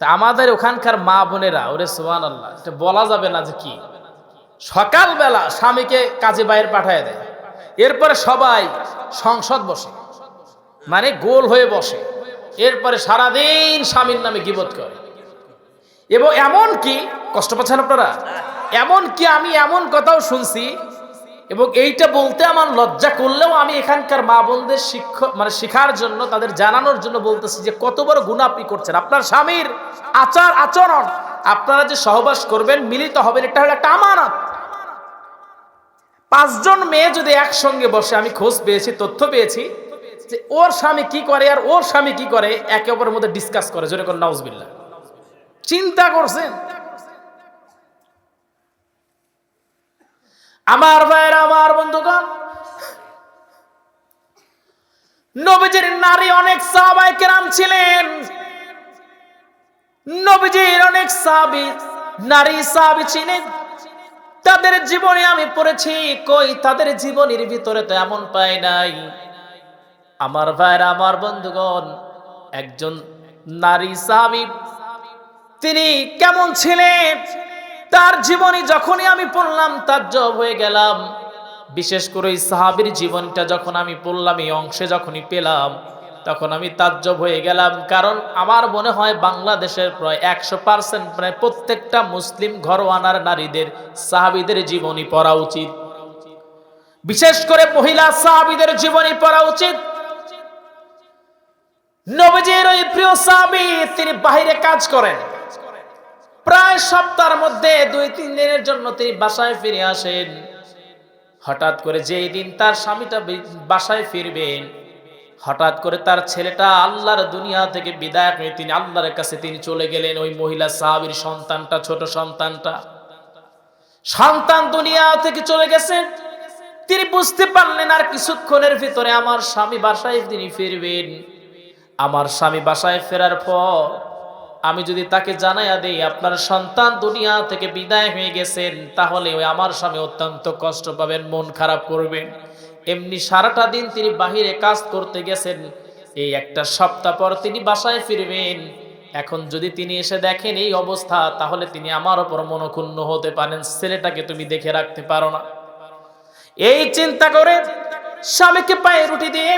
তা আমাদের ওখানকার মা বোনেরা, ওরে সোহান আল্লাহ এটা বলা যাবে না যে কি? সকালবেলা স্বামীকে কাজে বাইরে পাঠায় দেয়। এরপরে সবাই সংসদ বসে মানে গোল হয়ে বসে। এরপরে সারাদিন স্বামীর নামে গিবত করে। এবং এমন কি কষ্ট পাচ্ছেন আপনারা? এমন কি আমি এমন কথাও শুনছি এবং এইটা বলতে আমার লজ্জা করলেও আমি এখানকার মা বোনদের শিক্ষক মানে শেখার জন্য, তাদের জানানোর জন্য বলতেছি যে কত বড় গুণ আপনি করছেন। আপনার স্বামীর আচার আচরণ, আপনারা যে সহবাস করবেন, মিলিত হবেন, এটা হলো একটা আমানত। পাঁচজন মেয়ে যদি একসঙ্গে বসে, আমি খোঁজ পেয়েছি, তথ্য পেয়েছি, যে ওর স্বামী কি করে আর ওর স্বামী কি করে, একে অপরের মধ্যে ডিসকাস করে, জোরে করে নাউজবিল্লা চিন্তা করছেন? আমার ভাইয়ের, আমার বন্ধুগণ, নবীজির নারী অনেক সাহাবাই কেরাম ছিলেন। নবীজির অনেক সাহাবি, নারী সাহাবি ছিলেন। তাদের জীবনে আমি পড়েছি, কই তাদের জীবনের ভিতরে তো এমন পাই নাই। আমার ভাইয়ের, আমার বন্ধুগণ, একজন নারী সাহাবি, তিনি কেমন ছিলেন? তার জীবনী যখনই আমি পড়লাম, তার জব হয়ে গেলাম, বিশেষ করে এই সাহাবির জীবনটা যখন আমি পড়লাম, এই অংশে যখনই পেলাম, তখন আমি তাজ্জব হয়ে গেলাম, কারণ আমার মনে হয় বাংলাদেশের প্রায় একশো পার্সেন্ট প্রায় প্রত্যেকটা মুসলিম ঘরওয়ানার নারীদের সাহাবিদের জীবনী পড়া উচিত। বিশেষ করে মহিলা সাহাবিদের জীবনী পড়া উচিত। নবীজির ওই প্রিয় সাহাবি, তিনি বাহিরে কাজ করেন। প্রায় সপ্তাহের মধ্যে দুই, তিন দিনের জন্য তিনি বাসায় ফিরে আসেন। হঠাৎ করে যেই দিন তার স্বামীটা বাসায় ফিরবেন, হঠাৎ করে তার ছেলেটা আল্লাহর দুনিয়া থেকে বিদায় হয়ে তিনি আল্লাহর কাছে তিনি চলে গেলেন, ওই মহিলা সাহাবীর সন্তানটা, ছোট সন্তানটা। সন্তান দুনিয়া থেকে চলে গেছেন তিনি বুঝতে পারলেন আর কিছুক্ষণের ভিতরে আমার স্বামী বাসায় তিনি ফিরবেন। আমার স্বামী বাসায় ফেরার পর আমি যদি তাকে জানাইয়া দেই, আপনার সন্তান দুনিয়া থেকে বিদায় হয়ে গেছেন, তাহলে ওই আমার স্বামী অত্যন্ত কষ্ট পাবেন, মন খারাপ করবেন। এমনি সারাটা দিন তিনি বাহিরে কাজ করতে গেছেন, এই একটা সপ্তাহ পর তিনি বাসায় ফিরবেন। এখন যদি তিনি এসে দেখেন এই অবস্থা, তাহলে তিনি আমার ওপর মনক্ষুণ্ণ হতে পারেন, ছেলেটাকে তুমি দেখে রাখতে পারো না। এই চিন্তা করে স্বামীকে পায়ে রুটি দিয়ে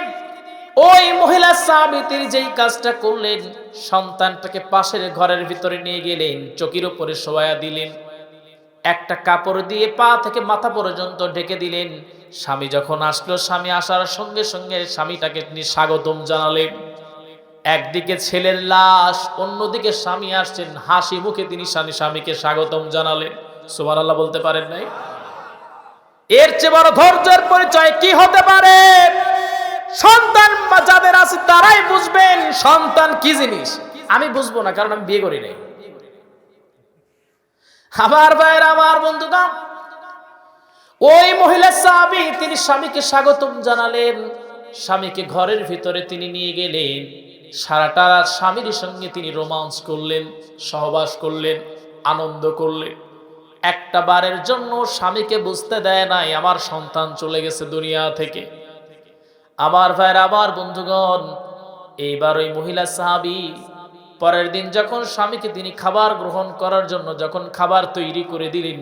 ওই মহিলা স্বামী তিনি যেই কাজটা করলেন, সন্তানটাকে পাশের ঘরের ভিতরে নিয়ে গেলেন, চকির উপরে শোয়া দিলেন। একটা কাপড় দিয়ে পা থেকে মাথা পর্যন্ত ঢেকে দিলেন। স্বামী যখন আসলো, স্বামী আসার সঙ্গে সঙ্গে স্বামীটাকে তিনি স্বাগতম জানালেন। একদিকে ছেলের লাশ, অন্যদিকে স্বামী আসছেন, হাসি মুখে তিনি স্বামী স্বামীকে স্বাগতম জানালেন। সুমার আল্লাহ বলতে পারেন নাই? এর চেয়ে বড় ধৈর্যের পরিচয় কি হতে পারে? সন্তান যাদের আছে তারাই বুঝবেন সন্তান কি জিনিস? আমি বুঝব না, কারণ আমি বিয়ে করি নাই। আমার ভাইয়ের, আমার বন্ধুগণ, ওই মহিলা স্বামী তিনি স্বামীকে স্বাগতম জানালেন। স্বামীকে ঘরের ভিতরে তিনি নিয়ে গেলেন। সারাটা স্বামীর সঙ্গে তিনি রোমান্স করলেন, সহবাস করলেন, আনন্দ করলেন। একটা বারের জন্য স্বামীকে বুঝতে দেয় নাই, আমার সন্তান চলে গেছে দুনিয়া থেকে। আমার ভাইয়ের আবার বন্ধুগণ, এইবার ওই মহিলা সাহাবি পরের দিন যখন স্বামীকে তিনি খাবার গ্রহণ করার জন্য যখন খাবার তৈরি করে দিলেন,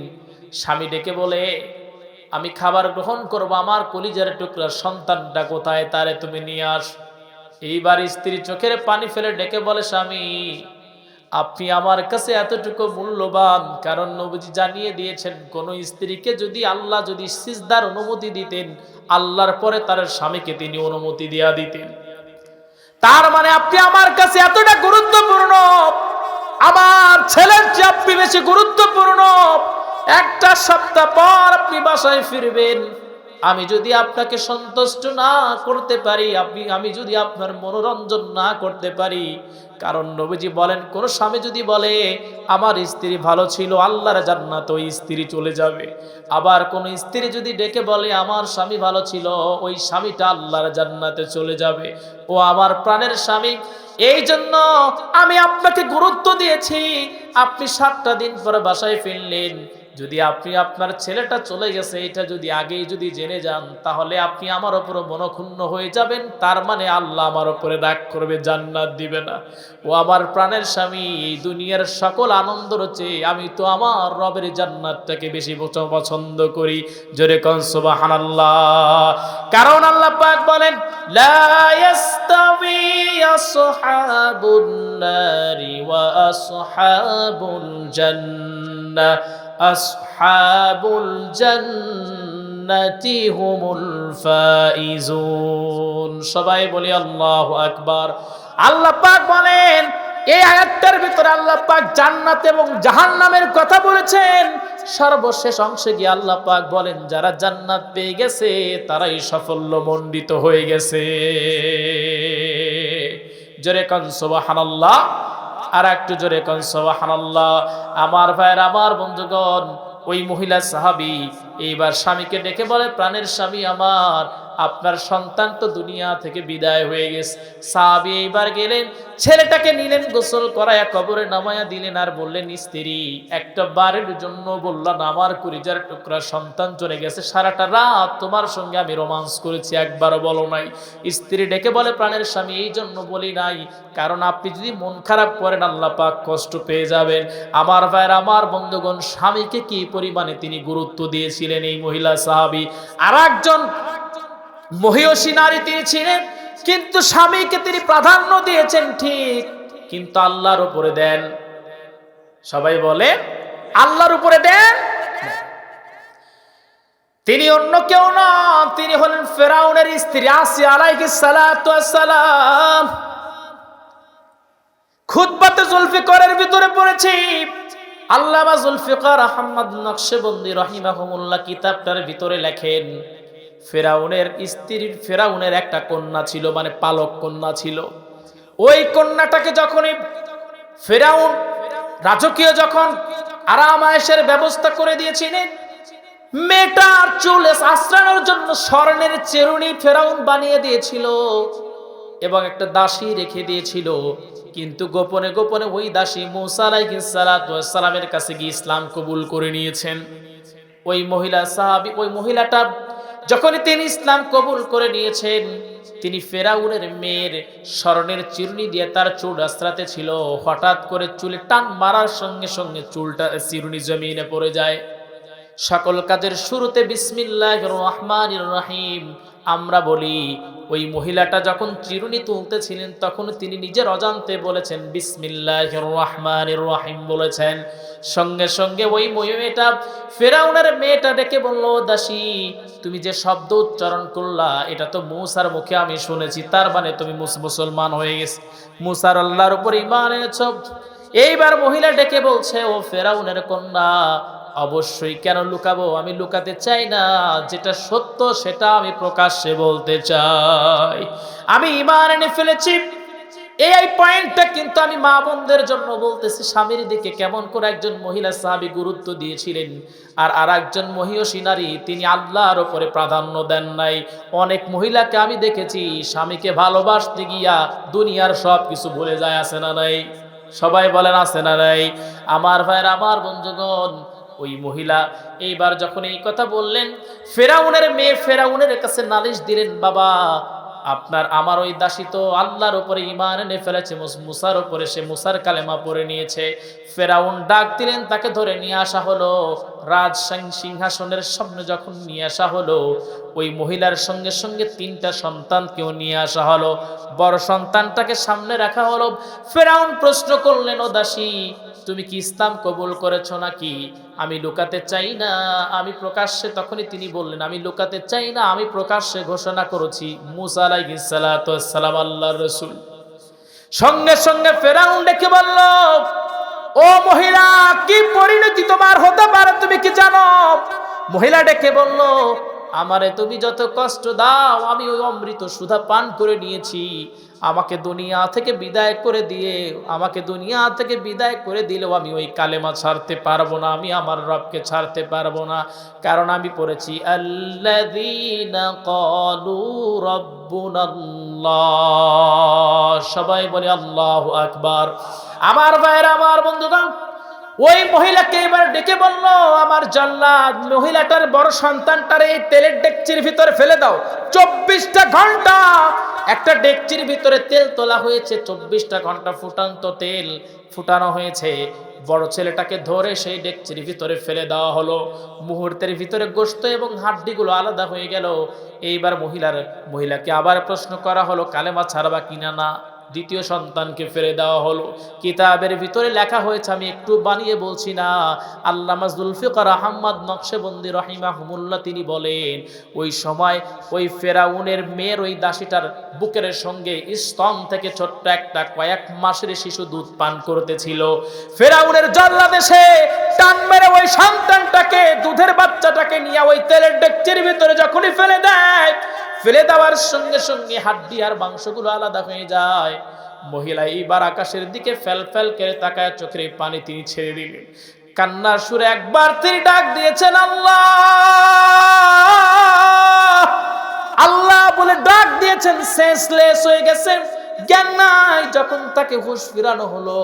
স্বামী ডেকে বলে, আমি খাবার গ্রহণ করব, আমার কলিজার টুকরা সন্তানটা কোথায় তারে তুমি নিয়ে আস। এইবার স্ত্রী চোখের পানি ফেলে ডেকে বলে, স্বামী, আপনি আমার কাছে এতটুকু মূল্যবান কারণ নবীজি জানিয়ে দিয়েছেন, কোন স্ত্রীকে যদি আল্লাহ যদি সিজদার অনুমতি দিতেন আল্লাহর পরে তার স্বামীকে তিনি অনুমতি দিয়া দিতেন। তার মানে আপনি আমার কাছে এতটা গুরুত্বপূর্ণ, আমার ছেলের চেয়ে আপনি বেশি গুরুত্বপূর্ণ। একটা সপ্তাহ পর আপনি বাসায় ফিরবেন। আমি যদি আপনাকে সন্তুষ্ট না করতে পারি, আপনি, আমি যদি আপনার মনোরঞ্জন না করতে পারি, কারণ নবীজি বলেন, কোন স্বামী যদি বলে, আমার স্ত্রী ভালো ছিল, আল্লাহর জান্নাত, ওই স্ত্রী চলে যাবে। আবার কোন স্ত্রী যদি ডেকে বলে, আমার স্বামী ভালো ছিল, ওই স্বামীটা আল্লাহর জান্নাতে চলে যাবে। ও আমার প্রাণের স্বামী, এই জন্য আমি আপনাকে গুরুত্ব দিয়েছি। আপনি সাতটা দিন পরে বাসায় ফিরলেন যদি আপনি আপনার ছেলেটা চলে গেছে, এটা যদি আগেই যদি জেনে যান, তাহলে আপনি আমার ওপরে মনক্ষুণ্ণ হয়ে যাবেন। তার মানে আল্লাহ আমার ওপরে রাগ করবে, জান্নাত দিবে না। ও আমার প্রাণের স্বামী, এই দুনিয়ার সকল আনন্দ রয়েছে আমি তো আমার রবের জান্নাতটাকে বেশি পছ- পছন্দ করি। জোরে কন আল্লাহ কারণ আল্লাহ পাক বলেন, লা ইয়াস্তাবি আসহাবুন নারি ওয়া আসহাবুল জান্নাহ। আসহাবুল জান্নাতি হুমুল ফাইজুন। সবাই বলি আল্লাহু আকবার। আল্লাহ পাক বলেন, এই আয়াতটার ভিতরে আল্লাহ পাক জান্নাত এবং জাহান্নামের কথা বলেছেন। সর্বশেষ অংশে গিয়ে আল্লাহ পাক বলেন, যারা জান্নাত পেয়ে গেছে, তারাই সাফল্য মণ্ডিত হয়ে গেছে। জোরে কন, সুবহানাল্লাহ। আর একটু জোরে কন, সুবহানাল্লাহ। আমার ভাইয়ের, আমার বন্ধুগণ, ওই মহিলা সাহাবি, এইবার স্বামীকে ডেকে বলে, প্রাণের স্বামী আমার। আপনার সন্তান তো দুনিয়া থেকে বিদায় হয়ে গেছে। সাহাবী এইবার গেলেন, ছেলেটাকে নিলেন, গোসল করায়া কবরে নামায়া দিলেন আর বললেন, স্ত্রী, একটা বারের জন্য বললাম, আমার কুড়িজার টুকরা সন্তান চলে গেছে। সারাটা রাত তোমার সঙ্গে আমি রোমান্স করেছি, একবারও বলো নাই। স্ত্রী ডেকে বলে, প্রাণের স্বামী, এই জন্য বলি নাই, কারণ আপনি যদি মন খারাপ করেন, আল্লাহ পাক কষ্ট পেয়ে যাবেন। আমার ভাইয়ের, আমার বন্ধুগণ, স্বামীকে কি পরিমাণে তিনি গুরুত্ব দিয়েছিলেন এই মহিলা সাহাবি? আর একজন মহিষী নারী তিনি ছিলেন, কিন্তু স্বামীকে তিনি প্রাধান্য দিয়েছেন ঠিক, কিন্তু আল্লাহর উপরে দেন। সবাই বলে, আল্লাহর উপরে দেন? তিনি অন্য কেউ না, তিনি হলেন ফেরাউনের স্ত্রী আসি সালাতু সালাম। খুতবাতে জুলফিকারের ভিতরে পড়েছি। আল্লামা জুলফিকার আহমদ নকশেবন্দি রহিমাহুমুল্লাহ কিতাবটার ভিতরে লেখেন ফেরাউনের স্ত্রীর ফেরাউনের একটা কন্যা ছিল মানে পালক কন্যা ছিল। ওই কন্যাটাকে যখনই ফেরাউন রাজকীয় যখন আরাম আয়েসের ব্যবস্থা করে দিয়েছিলেন মেয়েটার চুল আশ্রানোর জন্য স্বর্ণের চেরুনি ফেরাউন বানিয়ে দিয়েছিল এবং একটা দাসী রেখে দিয়েছিল। কিন্তু গোপনে গোপনে ওই দাসী মুসা সালামের কাছে গিয়ে ইসলাম কবুল করে নিয়েছেন। ওই মহিলা সাহাবি, ওই মহিলাটা যখনই তিনি ইসলাম কবুল করে নিয়েছেন, তিনি ফেরাউনের মেয়ের স্মরণের চিরুনি দিয়ে তার চুল রাস্তাতে ছিল। হঠাৎ করে চুলে টান মারার সঙ্গে সঙ্গে চুলটা চিরুনি জমিনে পড়ে যায়। সকল কাজের শুরুতে বিসমিল্লাহ রহমান রহিম আমরা বলি, ওই মহিলাটা যখন চিরুনি তুলতেছিলেন, তখন তিনি নিজের অজান্তে বলেছেন বিসমিল্লাহ রহমান রহিম বলেছেন। সঙ্গে সঙ্গে ওই মেয়েটা ফেরাউনের মেয়েটা ডেকে বলল, দাসী, তুমি যে শব্দ উচ্চারণ করলা, এটা তো মুসার মুখে আমি শুনেছি, তার মানে তুমি মুস- মুসলমান হয়ে গেছে। মুসার আল্লাহর উপর ইমান এনেছ। এইবার মহিলা ডেকে বলছে, ও ফেরাউনের কন্যা অবশ্যই কেন লুকাবো? আমি লুকাতে চাই না। যেটা সত্য, সেটা আমি প্রকাশ্যে বলতে চাই। আমি ইমান এনে ফেলেছি। এই পয়েন্টটা কিন্তু আমি মা বোনদের জন্য বলতেছি। স্বামীর দিকে কেমন করে একজন মহিলা সাহাবী গুরুত্ব দিয়েছিলেন আর আর একজন মহিষী নারী, তিনি আল্লাহর ওপরে প্রাধান্য দেন নাই। অনেক মহিলাকে আমি দেখেছি, স্বামীকে ভালোবাসতে গিয়া দুনিয়ার সব কিছু ভুলে যায়, আছে না নাই? সবাই বলেন, আছে না নাই? আমার ভাইয়ের, আমার বন্ধুগণ ওই মহিলা এইবার যখন এই কথা বললেন, ফেরাউনের মেয়ে ফেরাউনের কাছে নালিশ দিলেন, বাবা, আপনার, আমার ওই দাসী তো আল্লাহর উপরে ইমান এনে ফেলেছে, মুস- মুসার উপরে সে মুসার কালেমা পরে নিয়েছে। ফেরাউন ডাক দিলেন, তাকে ধরে নিয়ে আসা হলো। রাজ সিংহাসনের সামনে যখন নিয়ে আসা হলো, ওই মহিলার সঙ্গে সঙ্গে তিনটা সন্তানকেও নিয়ে আসা হলো। বড় সন্তানটাকে সামনে রাখা হলো। ফেরাউন প্রশ্ন করলেন ও দাসী তুমি কি ইসলাম কবুল করেছ নাকি? আমি লুকাতে চাই না, আমি প্রকাশ্যে, তখনই তিনি বললেন, আমি লুকাতে চাই না, আমি প্রকাশ্যে ঘোষণা করেছি মুসা আলাইহিস সালাতু ওয়াস সালাম, আল্লাহর রাসূল। সঙ্গে সঙ্গে ফেরাউন ডেকে বলল ও মহিলা, কি পরিণতি তোমার হতে পারে তুমি কি জানো? মহিলা ডেকে বলল, আমারে তুমি যত কষ্ট দাও, আমি ওই অমৃত সুধা পান করে নিয়েছি। আমাকে দুনিয়া থেকে বিদায় করে দিয়ে, আমাকে দুনিয়া থেকে বিদায় করে দিলেও আমি ওই কালেমা ছাড়তে পারব না, আমি আমার রবকে ছাড়তে পারব না। কারণ আমি পড়েছি সবাই বলে, আল্লাহ আকবার। আমার ভাইয়ের, আমার বন্ধুগণ, ওই মহিলাকে এবার ডেকে বলল, আমার জল্লাদ মহিলাটার বড় সন্তানটার এই তেলের ডেকচির ভিতরে ফেলে দাও। চব্বিশটা ঘণ্টা একটা ডেকচির ভিতরে তেল তোলা হয়েছে, চব্বিশটা ঘণ্টা ফুটান্ত তেল ফুটানো হয়েছে। বড় ছেলেটাকে ধরে সেই ডেকচির ভিতরে ফেলে দেওয়া হলো। মুহূর্তের ভিতরে গোস্ত এবং হাড্ডিগুলো আলাদা হয়ে গেল। এইবার মহিলার, মহিলাকে আবার প্রশ্ন করা হলো, কালেমা ছাড়বা কিনা না? দ্বিতীয় সন্তানকে ফেলে দেওয়া হলো। কিতাবের ভিতরে লেখা হয়েছে, আমি একটু বানিয়ে বলছি না। আল্লামা জুলফিকার আহম্মদ নকশেবন্দি রহিমাহমুল্লাহ তিনি বলেন, ওই সময় ওই ফেরাউনের মেয়ের ওই দাসীটার বুকের সঙ্গে স্তন থেকে ছোট্ট একটা কয়েক মাসের শিশু দুধ পান করতেছিল। ফেরাউনের জল্লাদেশে টান মেরে ওই সন্তানটাকে, দুধের বাচ্চাটাকে নিয়ে ওই তেলের ডেকচির ভিতরে যখনই ফেলে দেয় ফেলে দেওয়ার সঙ্গে সঙ্গে হাড্ডি আর মাংসগুলো আলাদা হয়ে যায়। মহিলা এইবার আকাশের দিকে ফেল ফেল করে তাকায়, চোখের পানি তিনি ছেড়ে দিলেন। কান্নার সুরে একবার তিনি ডাক দিয়েছেন, আল্লাহ! আল্লাহ বলে ডাক দিয়েছেন সেন্সলেস হয়ে গেছে। জ্ঞান নাই, যখন তাকে হুশ ফিরানো হলো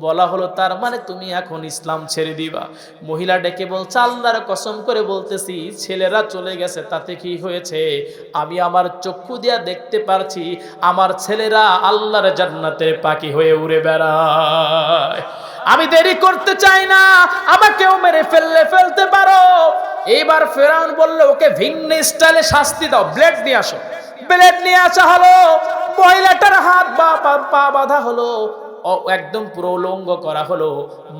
বলা হলো, তার মানে তুমি এখন ইসলাম ছেড়ে দিবা। মহিলা ডেকে বলছে, আল্লাহর কসম করে বলতেছি, ছেলেরা চলে গেছে, তাতে কি হয়েছে? আমি আমার চক্ষু দিয়া দেখতে পারছি, আমার ছেলেরা আল্লাহর জান্নাতের পাখি হয়ে উড়ে বেড়ায়। আমি দেরি করতে চাই না, আমাকেও মেরে ফেললে ফেলতে পারো। এইবার ফেরাউন বলল, ওকে ভিন্ন স্টাইলে শাস্তি দাও, ব্লেড নিয়ে আসো। ব্লেড নিয়ে আসা হলো। মহিলাটার হাত বা পা- বাঁধা হলো। একদম পুরো উলঙ্গ করা হলো।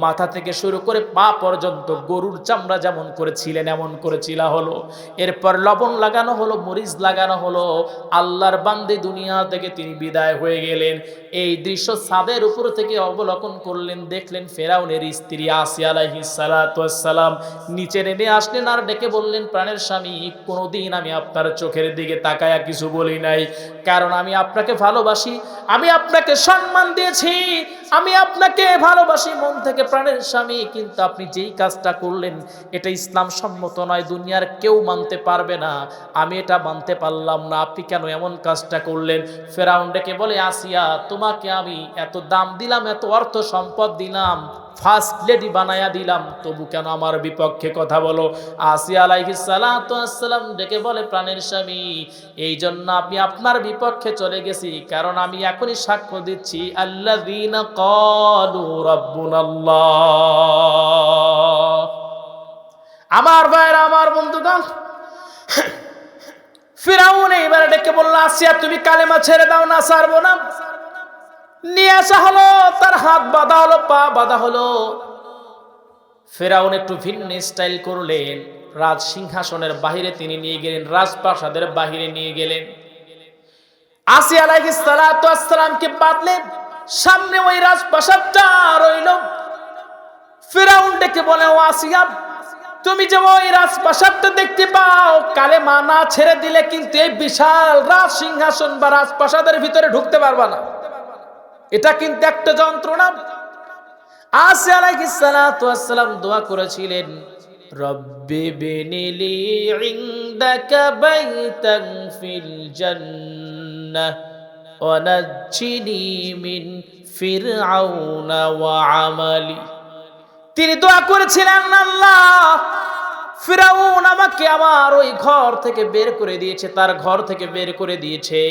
মাথা থেকে শুরু করে পা পর্যন্ত গরুর চামড়া যেমন করেছিলেন, এমন করে চিলা হলো। এরপর লবণ লাগানো হলো, মরিচ লাগানো হলো। আল্লাহর বান্দে দুনিয়া থেকে তিনি বিদায় হয়ে গেলেন। এই দৃশ্য ছাদের উপর থেকে অবলোকন করলেন, দেখলেন ফেরাউনের স্ত্রী আসিয়া আলাইহিস সালাতু সালাম নিচে নেমে আসলেন আর ডেকে বললেন, প্রাণের স্বামী, কোনোদিন আমি আপনার চোখের দিকে তাকায়া কিছু বলি নাই। কারণ আমি আপনাকে ভালোবাসি, আমি আপনাকে সম্মান দিয়েছি। আমি আপনাকে ভালোবাসি মন থেকে প্রাণের স্বামী, কিন্তু আপনি যেই কাজটা করলেন, এটা ইসলাম সম্মত নয়, দুনিয়ার কেউ মানতে পারবে না। আমি এটা মানতে পারলাম না, আপনি কেন এমন কাজটা করলেন? ফেরাউন ডেকে বলে, আসিয়া, তোমাকে আমি এত দাম দিলাম, এত অর্থ সম্পদ দিলাম ফার্স্ট লেডি বানায়া দিলাম, তবু কেন আমার বিপক্ষে কথা বলো? আসিয়া আলাইহিস সালাতু আসসালাম ডেকে বলে, প্রাণের স্বামী এই জন্য আমি আপনার বিপক্ষে চলে গেছি, কারণ আমি এখনই সাক্ষ্য দিচ্ছি রাব্বুনাল্লাহ। আমার ভাইরা আমার বন্ধুগণ, ফিরাউন এইবার ডেকে বলল, আসিয়া তুমি কালেমা ছেড়ে দাও না সারবো না। নিয়ে আসা হলো, তার হাত বাঁধা হলো, পা বাঁধা হলো। ফেরাউন একটু ভিন্ন স্টাইল করলেন। রাজ সিংহাসনের বাহিরে তিনি নিয়ে গেলেন, রাজপ্রাসাদের বাহিরে নিয়ে গেলেন। আসি আলাইহিস সালাতু আসসালামকে বাঁধলেন। সামনে ওই রাজপ্রাসাদটা রইল। ফেরাউন ডেকে বলে, ও আসিয়া, তুমি যে ওই রাজপ্রাসাদটা দেখতে পাও, কালে মা না ছেড়ে দিলে কিন্তু এই বিশাল রাজ সিংহাসন বা রাজপ্রাসাদের ভিতরে ঢুকতে পারবা না। এটা কিন্তু একটা যন্ত্রণা। আসে আলাইহিস সালাতু ওয়াসসালাম দোয়া করেছিলেন, রব্বি বিনিলি ইনদাকা বাইতান ফিল জান্নাহ ওয়া মিন ফিরআউনা ওয়া আমালি। তিনি দোয়া করেছিলেন, আল্লাহ ফিরাউন আমাকে আমার ওই ঘর থেকে বের করে দিয়েছে, তার ঘর থেকে বের করে দিয়েছে।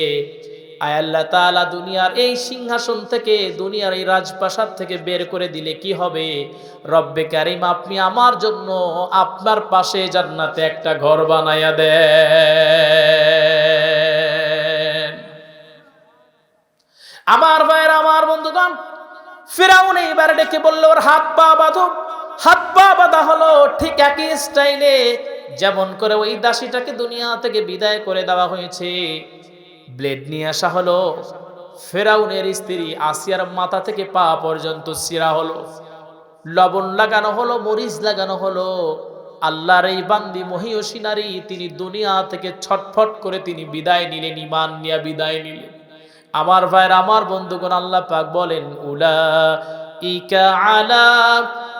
আয় আল্লাহ তাআলা দুনিয়ার এই সিংহাসন থেকে, দুনিয়ার এই রাজপ্রাসাদ থেকে বের করে দিলে কি হবে? রব্বে কারিম, আপনি আমার জন্য আপনার পাশে জান্নাতে একটা ঘর বানাইয়া দেন। আমার ভাইয়ের, আমার বন্ধুগণ, ফিরাউন এইবার ডেকে বলল, ওর হাত পা বাঁধো। হাত পা বাঁধা হলো ঠিক একই স্টাইলে, যেমন করে ওই দাসীটাকে দুনিয়া থেকে বিদায় করে দেওয়া হয়েছে। ব্লেড নিয়ে আসা হলো। ফেরাউনের স্ত্রী আসিয়ার মাথা থেকে পা পর্যন্ত সিরা হলো। লবণ লাগানো হলো, মরিচ লাগানো হলো। আল্লাহর এই বান্দি মহিয়সী নারী তিনি দুনিয়া থেকে ছটফট করে তিনি বিদায় নিলেন ইমান নিয়ে বিদায় নিলেন। আমার ভাইয়ের, আমার বন্ধুগণ, আল্লাহ পাক বলেন উলা ইকা আলা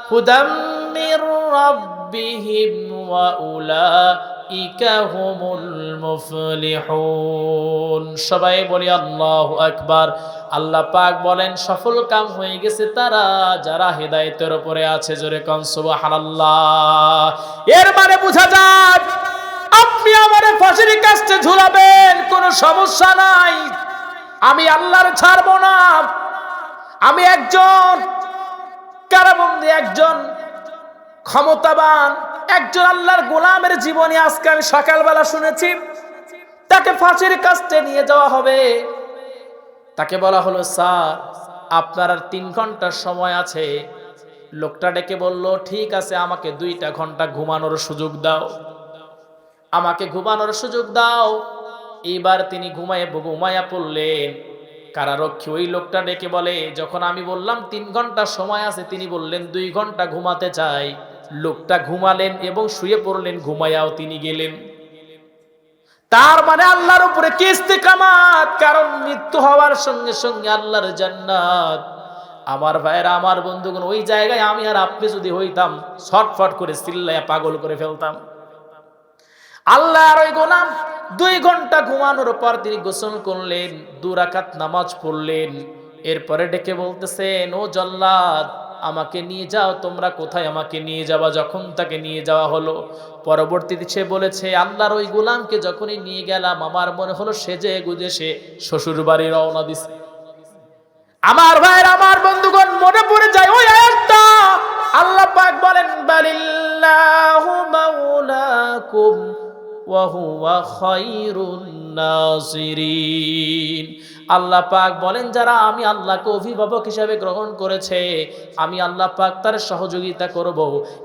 হুদাম মির রাব্বিহিম ওয়া উলা সবাই বলি, আল্লাহু আকবার। আল্লাহ পাক বলেন, সফল কাম হয়ে গেছে তারা যারা হেদায়েতের উপরে আছে। জোরে কন, সুবহানাল্লাহ। এর মানে বোঝা যায়, আপনি আমারে ফাঁসির কাছে ঝুলাবেন, কোনো সমস্যা নাই। আমি আল্লাহর ছাড়বো না। আমি একজন কারাবন্দি, একজন ক্ষমতাবান একজন আল্লাহর গোলামের জীবনী আজকে আমি সকালবেলা শুনেছি। তাকে ফাঁসির কাছে নিয়ে যাওয়া হবে। তাকে বলা হলো, স্যার, আপনার আর তিন ঘণ্টার সময় আছে। লোকটা ডেকে বলল, ঠিক আছে, আমাকে দুইটা ঘণ্টা ঘুমানোর সুযোগ দাও। আমাকে ঘুমানোর সুযোগ দাও? এইবার তিনি ঘুমায় ঘুমায়া পড়লেন। কারারক্ষী ওই লোকটা ডেকে বলে, যখন আমি বললাম তিন ঘণ্টা সময় আছে, তিনি বললেন দুই ঘণ্টা ঘুমাতে চাই। লোকটা ঘুমালেন এবং শুয়ে পড়লেন, ঘুমায়াও তিনি গেলেন। তার মানে আল্লাহর উপরে কি ইস্তেকামাত? কারণ মৃত্যু হওয়ার সঙ্গে সঙ্গে আল্লাহর জান্নাত। আমার ভাইয়েরা, আমার বন্ধুগণ, ওই জায়গায় আমি আর আপনি যদি হইতাম, ছটফট করে চিল্লাইয়া পাগল করে ফেলতাম। আল্লাহর ওই গোলাম দুই ঘণ্টা ঘুমানোর পর তিনি গোসল করলেন দুরাকাত নামাজ পড়লেন। এরপরে ডেকে বলতেছেন, ও জল্লাদ আমাকে নিয়ে যাও, তোমরা কোথায় আমাকে নিয়ে যাওয়া যখন তাকে নিয়ে যাওয়া হলো, পরবর্তীতে সে বলেছে, আল্লাহর ওই গোলামকে যখনই নিয়ে গেলাম, আমার মনে হলো সেজে গুজে সে শ্বশুর বাড়ি রওনা দিছে। আমার ভাইয়ের, আমার বন্ধুগণ, মনে পড়ে যায় ওই আয়াতটা। আল্লাহ পাক বলেন, বালিল্লাহু মাওলাকুম ওয়া হুয়া খায়রুন নাসিরিন। আল্লাহ পাক বলেন, যারা আমি আল্লাহকে অভিভাবক হিসাবে গ্রহণ করেছে, আমি আল্লাহ পাক তার সহযোগিতা করব।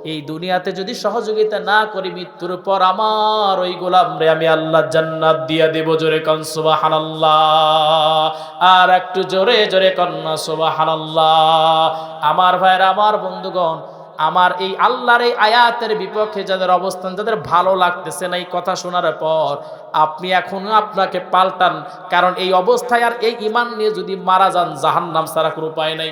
এই দুনিয়াতে যদি সহযোগিতা না করি, মৃত্যুর পর আমার ওই গোলাম রে আমি আল্লাহ জান্নাত দিয়া দেব জোরে কন, সুবহানাল্লাহ। আর একটু জোরে জোরে কন্যা সুবহানাল্লাহ। আমার ভাইরা আমার বন্ধুগণ আমার এই আল্লাহর এই আয়াতের বিপক্ষে যাদের অবস্থান, যাদের ভালো লাগতেছে না এই কথা শোনার পর, আপনি এখন আপনাকে পাল্টান। কারণ এই অবস্থায় আর এই ইমান নিয়ে যদি মারা যান, জাহান্নাম ছাড়া কোনো উপায় নাই।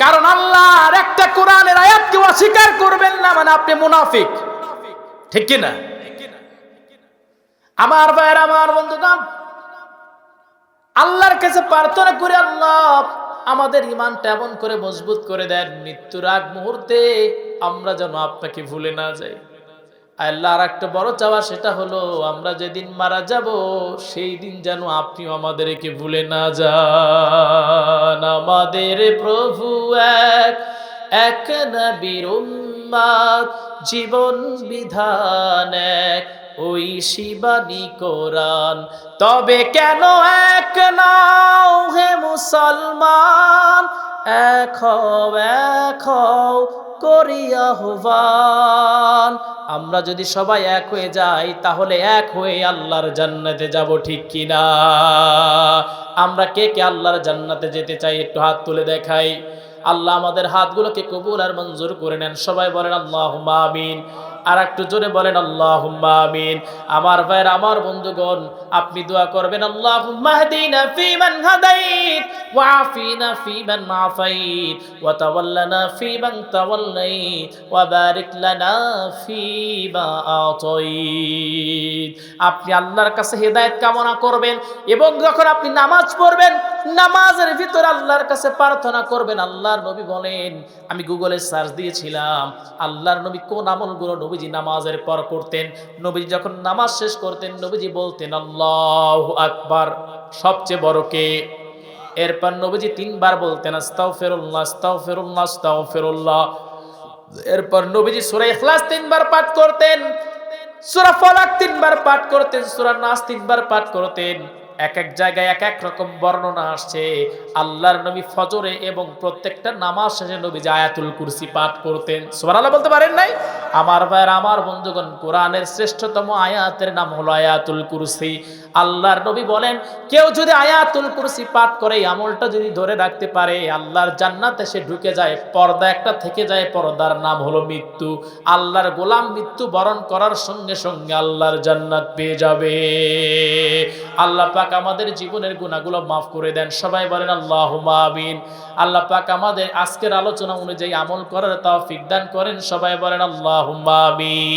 কারণ আল্লাহর একটা কোরআনের আয়াতকে অস্বীকার করবেন না মানে আপনি মুনাফিক। ঠিক কি না আমার ভাইয়ের, আমার বন্ধুগণ, আল্লাহর কাছে প্রার্থনা করে, আল্লাহ আমাদের ইমানটা এমন করে মজবুত করে দেন, মৃত্যুর আগ মুহূর্তে আমরা যেন আপনাকে ভুলে না যাই। আল্লাহ আর একটা বড় চাওয়া, সেটা হলো আমরা যেদিন মারা যাব, সেই দিন যেন আপনিও আমাদেরকে ভুলে না যান। আমাদের প্রভু এক এক উম্মাদ, জীবন বিধান এক। ওই শিবানী কোরআন। তবে কেন এক নাও হে মুসলমান? এক হও এক হও করিয়া আহ্বান। আমরা যদি সবাই এক হয়ে যাই, তাহলে এক হয়ে আল্লাহর জান্নাতে যাব ঠিক কিনা? আমরা কে কে আল্লাহর জান্নাতে যেতে চাই, একটু হাত তুলে দেখাই। আল্লাহ আমাদের হাতগুলোকে কবুল আর মঞ্জুর করে নেন। সবাই বলেন আল্লাহ আমিন। আর একটু জোরে বলেন আল্লাহ আমিন। আমার ভাইয়ের, আমার বন্ধুগণ, আপনি দোয়া করবেন আল্লাহ আপনি আল্লাহর কাছে হেদায়েত কামনা করবেন এবং যখন আপনি নামাজ পড়বেন নামাজের ভিতরে আল্লাহর কাছে প্রার্থনা করবেন, আল্লাহর নবী বলেন, আমি গুগলে সার্চ দিয়েছিলাম, আল্লাহর নবী কোন আমলগুলো নবীজি নামাজের পর করতেন? নবীজি যখন নামাজ শেষ করতেন, নবীজি বলতেন, আল্লাহ আকবার। সবচেয়ে বড় কে? এরপর নবীজি তিনবার বলতেন, আস্তাগফিরুল্লাহ আস্তাগফিরুল্লাহ আস্তাগফিরুল্লাহ। এরপর নবীজি সূরা ইখলাস তিনবার পাঠ করতেন, সূরা ফালাক তিনবার পাঠ করতেন, সূরা নাস তিনবার পাঠ করতেন। এক এক জায়গায় এক এক রকম বর্ণনা আসছে। আল্লাহর নবী ফজরে এবং প্রত্যেকটা নামাজ শেষে নবী যে আয়াতুল কুরসি পাঠ করতেন। সুবহানাল্লাহ বলতে পারেন নাই? আমার ভাইয়ের, আমার বন্ধুগণ, কোরআনের শ্রেষ্ঠতম আয়াতের নাম হলো আয়াতুল কুরসি। আল্লাহর নবী বলেন, কেউ যদি আয়াতুল কুরসি পাঠ করে আমলটা যদি ধরে রাখতে পারে, আল্লাহর জান্নাতে সে ঢুকে যায়, পর্দা একটা থেকে যায়, পর্দার নাম হলো মৃত্যু। আল্লাহর গোলাম মৃত্যু বরণ করার সঙ্গে সঙ্গে আল্লাহর জান্নাত পেয়ে যাবে। আল্লাহ পাক আমাদের জীবনের গুণাগুলো মাফ করে দেন। সবাই বলেন আল্লাহ আমিন। আল্লাহ পাক আমাদের আজকের আলোচনা অনুযায়ী আমল করার তাও দান করেন। সবাই বলেন, আল্লাহ আমিন।